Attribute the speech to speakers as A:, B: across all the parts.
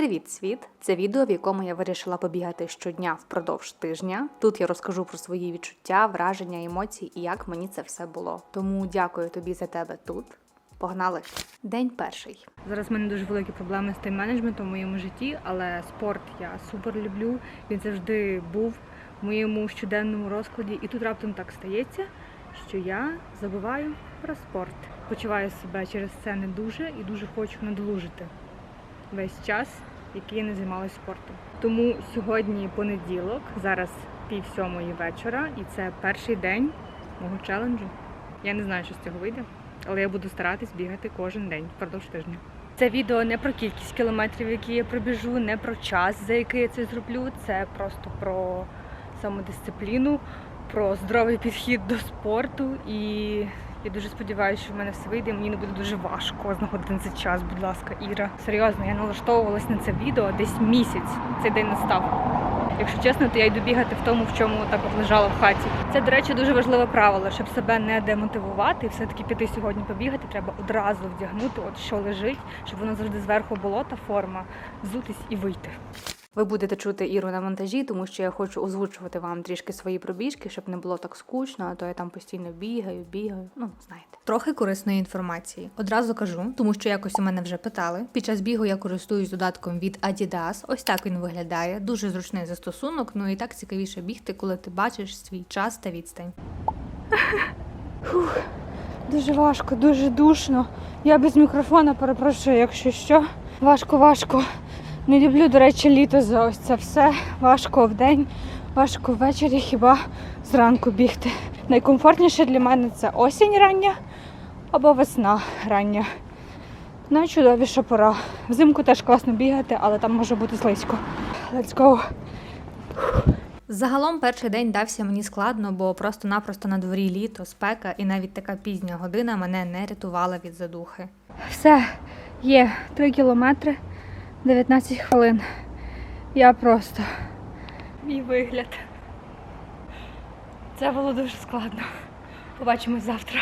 A: Привіт, світ! Це відео, в якому я вирішила побігати щодня впродовж тижня. Тут я розкажу про свої відчуття, враження, емоції і як мені це все було. Тому дякую тобі за тебе тут. Погнали! День перший.
B: Зараз в мене дуже великі проблеми з тайм-менеджментом в моєму житті, але спорт я супер люблю. Він завжди був в моєму щоденному розкладі. І тут раптом так стається, що я забуваю про спорт. Почуваю себе через це не дуже і дуже хочу надолужити весь час, який я не займалася спортом. Тому сьогодні понеділок, зараз пів сьомої вечора, і це перший день мого челенджу. Я не знаю, що з цього вийде, але я буду старатись бігати кожен день впродовж тижня. Це відео не про кількість кілометрів, які я пробіжу, не про час, за який я це зроблю. Це просто про самодисципліну, про здоровий підхід до спорту. І я дуже сподіваюся, що в мене все вийде. Мені не буде дуже важко знаходити на цей час, будь ласка, Іра. Серйозно, я налаштовувалась на це відео десь місяць. Цей день настав. Якщо чесно, то я йду бігати в тому, в чому так от лежала в хаті. Це, до речі, дуже важливе правило, щоб себе не демотивувати, все-таки піти сьогодні побігати, треба одразу вдягнути, от що лежить, щоб воно завжди зверху було та форма, взутись і вийти.
A: Ви будете чути Іру на монтажі, тому що я хочу озвучувати вам трішки свої пробіжки, щоб не було так скучно, а то я там постійно бігаю, бігаю. Ну, знаєте.
C: Трохи корисної інформації. Одразу кажу, тому що якось у мене вже питали. Під час бігу я користуюсь додатком від Adidas. Ось так він виглядає. Дуже зручний застосунок. Ну і так цікавіше бігти, коли ти бачиш свій час та відстань.
B: Дуже важко, дуже душно. Я без мікрофона перепрошую, якщо що. Важко, важко. Не люблю, до речі, літо за ось це все. Важко вдень, важко ввечері, хіба зранку бігти. Найкомфортніше для мене це осінь рання або весна рання. Найчудовіша пора. Взимку теж класно бігати, але там може бути слизько. Let's go.
C: Загалом перший день дався мені складно, бо просто-напросто на дворі літо, спека, і навіть така пізня година мене не рятувала від задухи.
B: Все, є 3 кілометри, 19 хвилин. Я просто мій вигляд. Це було дуже складно. Побачимось завтра.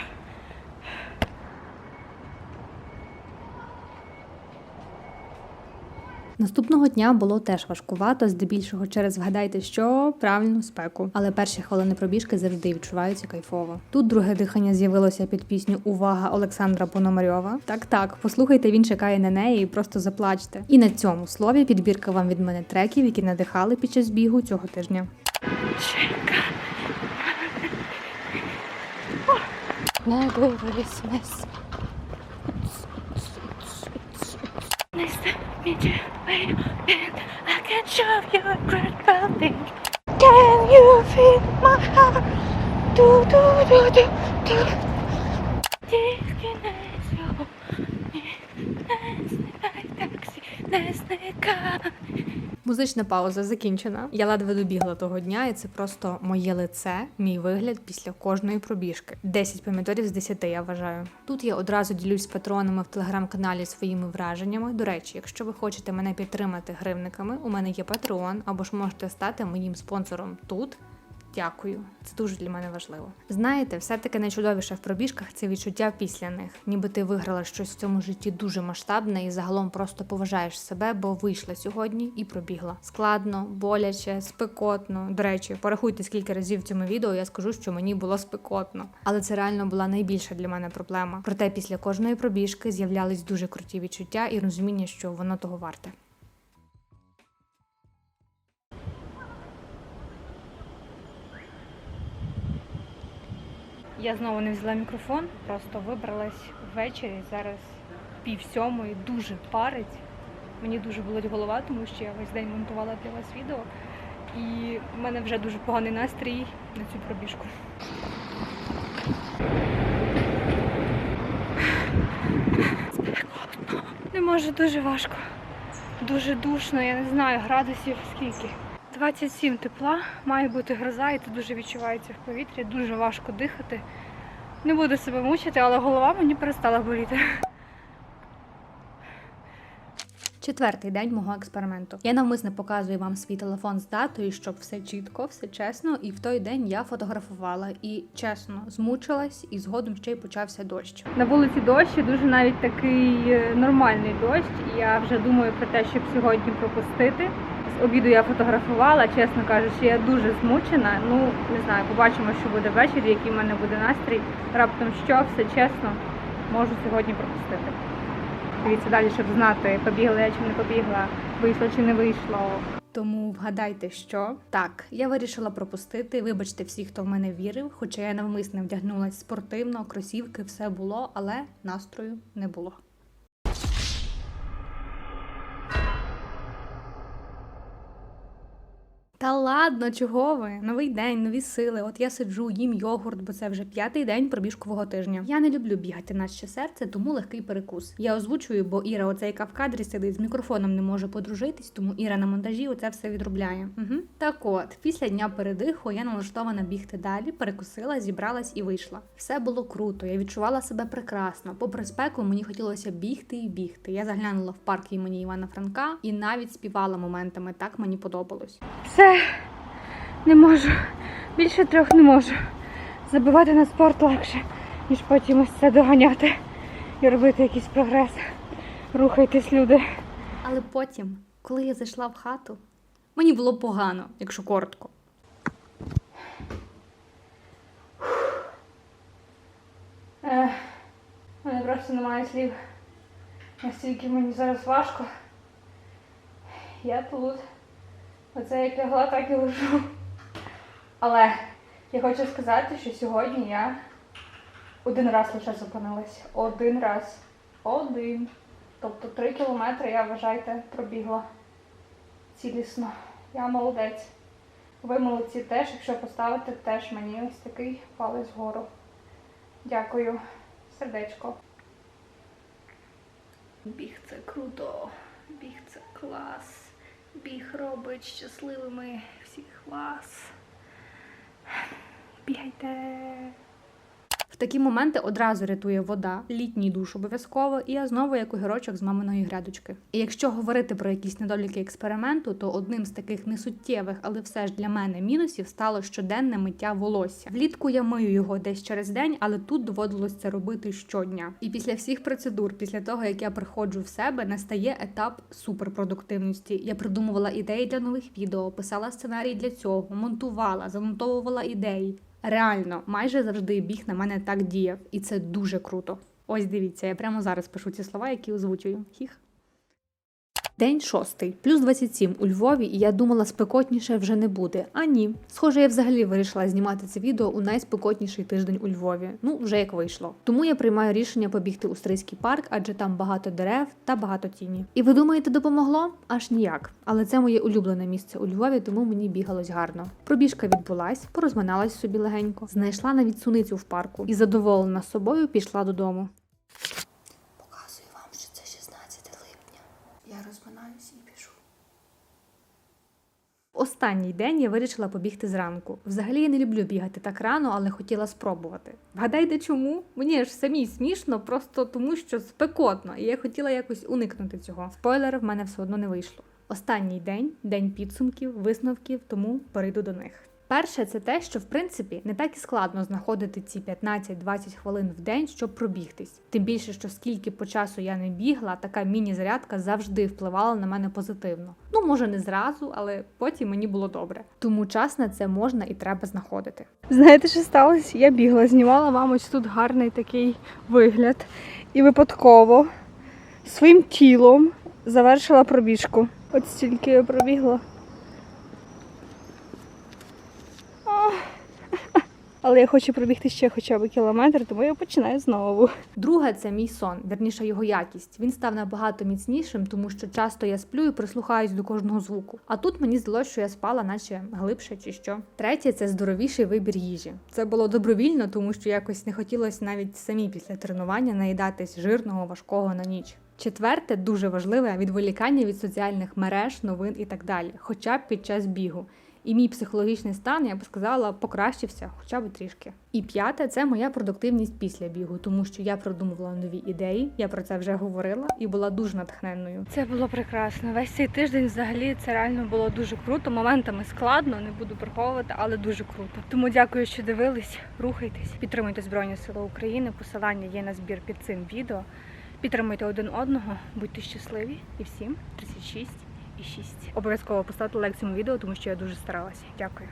C: Наступного дня було теж важкувато, здебільшого через вгадайте, що правильну спеку. Але перші хвилини пробіжки завжди відчуваються кайфово. Тут друге дихання з'явилося під пісню Увага Олександра Пономарьова. Так, так, послухайте, він чекає на неї і просто заплачте. І на цьому слові підбірка вам від мене треків, які надихали під час бігу цього тижня.
B: Nervousness. Nice show you a great building. Can you feel my heart? Do, do, do, do, do. Дискінезіо, таксі, не зникай.
C: Музична пауза закінчена. Я ледве добігла того дня, і це просто моє лице, мій вигляд після кожної пробіжки. 10 помідорів з 10, я вважаю. Тут я одразу ділюсь з патронами в телеграм-каналі своїми враженнями. До речі, якщо ви хочете мене підтримати гривниками, у мене є патреон, або ж можете стати моїм спонсором тут. Дякую, це дуже для мене важливо. Знаєте, все-таки найчудовіше в пробіжках це відчуття після них, ніби ти виграла щось в цьому житті дуже масштабне і загалом просто поважаєш себе, бо вийшла сьогодні і пробігла. Складно, боляче, спекотно. До речі, порахуйте, скільки разів в цьому відео я скажу, що мені було спекотно. Але це реально була найбільша для мене проблема. Проте після кожної пробіжки з'являлись дуже круті відчуття і розуміння, що воно того варте.
B: Я знову не взяла мікрофон, просто вибралась ввечері. Зараз пів сьомої, дуже парить. Мені дуже болить голова, тому що я весь день монтувала для вас відео. І в мене вже дуже поганий настрій на цю пробіжку. Не можу, дуже важко. Дуже душно, я не знаю, градусів скільки. 27 тепла, має бути гроза, і це дуже відчувається в повітрі, дуже важко дихати. Не буду себе мучити, але голова мені перестала боліти.
C: Четвертий день мого експерименту. Я навмисне показую вам свій телефон з датою, щоб все чітко, все чесно. І в той день я фотографувала і чесно змучилась, і згодом ще й почався дощ.
B: На вулиці дощ, і дуже навіть такий е, нормальний дощ. І я вже думаю про те, щоб сьогодні пропустити. Обіду я фотографувала, чесно кажучи, я дуже змучена. Ну не знаю, побачимо, що буде ввечері, який в мене буде настрій. Раптом що, все чесно, можу сьогодні пропустити. Дивіться далі, щоб знати, побігла я чи не побігла, вийшло чи не вийшло.
C: Тому вгадайте, що так, я вирішила пропустити. Вибачте всіх, хто в мене вірив, хоча я навмисне вдягнулась спортивно, кросівки, все було, але настрою не було. Та ладно, чого ви? Новий день, нові сили. От я сиджу, їм йогурт, бо це вже п'ятий день пробіжкового тижня. Я не люблю бігати наче серце, тому легкий перекус. Я озвучую, бо Іра, оця яка в кадрі сидить, з мікрофоном не може подружитись, тому Іра на монтажі оце все відробляє. Угу. Так от, після дня передиху я налаштована бігти далі, перекусила, зібралась і вийшла. Все було круто, я відчувала себе прекрасно. Попри спеку, мені хотілося бігти і бігти. Я заглянула в парк імені Івана Франка і навіть співала моментами. Так мені подобалось.
B: Все, не можу. Більше трьох не можу. Забивати на спорт легше, ніж потім ось це доганяти і робити якийсь прогрес. Рухайтесь, люди.
C: Але потім, коли я зайшла в хату, мені було погано, якщо коротко.
B: Ех, у мене просто немає слів. Настільки мені зараз важко. Я тут. Оце як лягла, так і лежу. Але я хочу сказати, що сьогодні я один раз лише зупинилась. Один раз. Один. Тобто три кілометри я, вважайте, пробігла цілісно. Я молодець. Ви молодці теж, якщо поставите теж мені ось такий палець вгору. Дякую. Сердечко. Біг це круто. Біг це клас. Біг робить щасливими всіх вас. Бігайте.
C: Такі моменти одразу рятує вода, літній душ обов'язково, і я знову як огірочок з маминої грядочки. І якщо говорити про якісь недоліки експерименту, то одним з таких несуттєвих, але все ж для мене мінусів стало щоденне миття волосся. Влітку я мию його десь через день, але тут доводилось це робити щодня. І після всіх процедур, після того як я приходжу в себе, настає етап суперпродуктивності. Я придумувала ідеї для нових відео, писала сценарій для цього, монтувала, занотовувала ідеї. Реально, майже завжди біг на мене так діяв, і це дуже круто. Ось дивіться, я прямо зараз пишу ці слова, які озвучую. Хіх. День шостий, плюс 27 у Львові, і я думала, спекотніше вже не буде. А ні. Схоже, я взагалі вирішила знімати це відео у найспекотніший тиждень у Львові. Ну, вже як вийшло. Тому я приймаю рішення побігти у Стрийський парк, адже там багато дерев та багато тіні. І ви думаєте, допомогло? Аж ніяк. Але це моє улюблене місце у Львові, тому мені бігалось гарно. Пробіжка відбулась, порозминалась собі легенько, знайшла навіть суницю в парку і задоволена собою пішла додому. Показую вам, що це 16 липня. Я розминаюся і пішу. Останній день я вирішила побігти зранку. Взагалі я не люблю бігати так рано, але хотіла спробувати. Вгадайте чому? Мені ж самій смішно, просто тому що спекотно, і я хотіла якось уникнути цього. Спойлер, в мене все одно не вийшло. Останній день, день підсумків, висновків, тому перейду до них. Перше, це те, що в принципі не так і складно знаходити ці 15-20 хвилин в день, щоб пробігтись. Тим більше, що скільки по часу я не бігла, така міні-зарядка завжди впливала на мене позитивно. Ну, може, не зразу, але потім мені було добре. Тому час на це можна і треба знаходити.
B: Знаєте, що сталося? Я бігла, знімала вам ось тут гарний такий вигляд. І випадково своїм тілом завершила пробіжку. От стільки я пробігла. Але я хочу пробігти ще хоча б кілометр, тому я починаю знову.
C: Друге, це мій сон, верніше його якість. Він став набагато міцнішим, тому що часто я сплю і прислухаюсь до кожного звуку. А тут мені здалося, що я спала, наче глибше чи що. Третє це здоровіший вибір їжі. Це було добровільно, тому що якось не хотілося навіть самі після тренування наїдатись жирного, важкого на ніч. Четверте, дуже важливе відволікання від соціальних мереж, новин і так далі, хоча б під час бігу. І мій психологічний стан, я би сказала, покращився хоча б трішки. І п'яте це моя продуктивність після бігу, тому що я продумувала нові ідеї. Я про це вже говорила і була дуже натхненною.
B: Це було прекрасно. Весь цей тиждень взагалі це реально було дуже круто. Моментами складно, не буду приховувати, але дуже круто. Тому дякую, що дивились. Рухайтесь, підтримуйте Збройні Сили України. Посилання є на збір під цим відео. Підтримуйте один одного, будьте щасливі і всім 36 і 6. Обов'язково поставте лайк цьому відео, тому що я дуже старалася. Дякую.